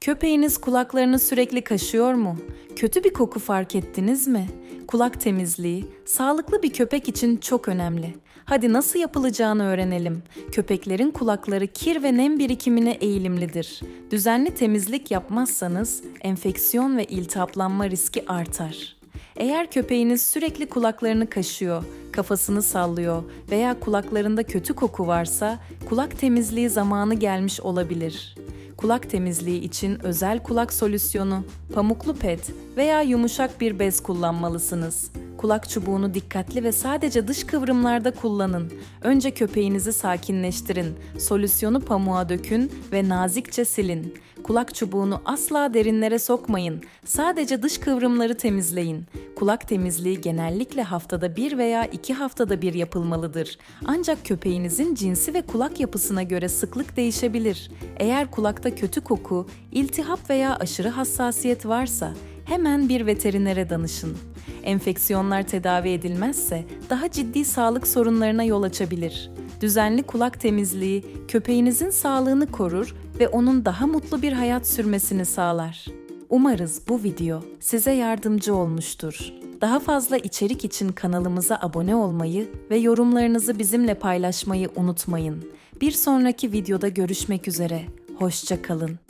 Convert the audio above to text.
Köpeğiniz kulaklarını sürekli kaşıyor mu? Kötü bir koku fark ettiniz mi? Kulak temizliği sağlıklı bir köpek için çok önemli. Hadi nasıl yapılacağını öğrenelim. Köpeklerin kulakları kir ve nem birikimine eğilimlidir. Düzenli temizlik yapmazsanız enfeksiyon ve iltihaplanma riski artar. Eğer köpeğiniz sürekli kulaklarını kaşıyor, kafasını sallıyor veya kulaklarında kötü koku varsa kulak temizliği zamanı gelmiş olabilir. Kulak temizliği için özel kulak solüsyonu, pamuklu pet veya yumuşak bir bez kullanmalısınız. Kulak çubuğunu dikkatli ve sadece dış kıvrımlarda kullanın. Önce köpeğinizi sakinleştirin, solüsyonu pamuğa dökün ve nazikçe silin. Kulak çubuğunu asla derinlere sokmayın. Sadece dış kıvrımları temizleyin. Kulak temizliği genellikle haftada bir veya iki haftada bir yapılmalıdır. Ancak köpeğinizin cinsi ve kulak yapısına göre sıklık değişebilir. Eğer kulakta kötü koku, iltihap veya aşırı hassasiyet varsa hemen bir veterinere danışın. Enfeksiyonlar tedavi edilmezse daha ciddi sağlık sorunlarına yol açabilir. Düzenli kulak temizliği köpeğinizin sağlığını korur ve onun daha mutlu bir hayat sürmesini sağlar. Umarız bu video size yardımcı olmuştur. Daha fazla içerik için kanalımıza abone olmayı ve yorumlarınızı bizimle paylaşmayı unutmayın. Bir sonraki videoda görüşmek üzere. Hoşça kalın.